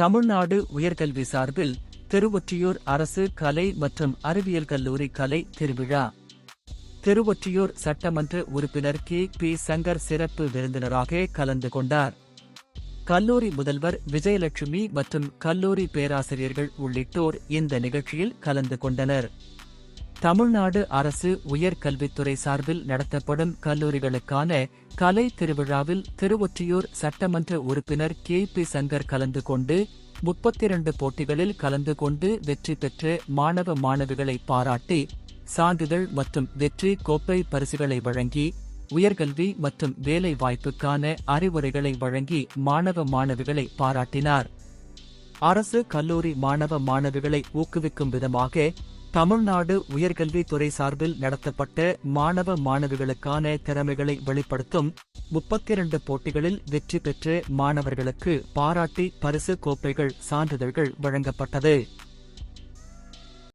தமிழ்நாடு உயர்கல்வி சார்பில் திருவொற்றியூர் அரசு கலை மற்றும் அறிவியல் கல்லூரி கலை திருவிழா. திருவொற்றியூர் சட்டமன்ற உறுப்பினர் கே. பி. சங்கர் சிறப்பு விருந்தினராக கலந்து கொண்டார். கல்லூரி முதல்வர் விஜயலட்சுமி மற்றும் கல்லூரி பேராசிரியர்கள் உள்ளிட்டோர் இந்த நிகழ்ச்சியில் கலந்து கொண்டனர். தமிழ்நாடு அரசு உயர்கல்வித்துறை சார்பில் நடத்தப்படும் கல்லூரிகளுக்கான கலை திருவிழாவில் திருவொற்றியூர் சட்டமன்ற உறுப்பினர் கே பி சங்கர் கலந்து கொண்டு முப்பத்தி இரண்டு போட்டிகளில் கலந்து கொண்டு வெற்றி பெற்ற மாணவ மாணவிகளை பாராட்டி சான்றிதழ் மற்றும் வெற்றி கோப்பை பரிசுகளை வழங்கி உயர்கல்வி மற்றும் வேலை வாய்ப்புக்கான அறிவுரைகளை வழங்கி மாணவ மாணவிகளை பாராட்டினார். அரசு கல்லூரி மாணவ மாணவிகளை ஊக்குவிக்கும் விதமாக தமிழ்நாடு உயர்கல்வித்துறை சார்பில் நடத்தப்பட்ட மாணவ மாணவிகளுக்கான திறமைகளை வெளிப்படுத்தும் முப்பத்தி இரண்டு போட்டிகளில் வெற்றி பெற்ற மாணவர்களுக்கு பாராட்டி பரிசு கோப்பைகள் சான்றிதழ்கள் வழங்கப்பட்டது.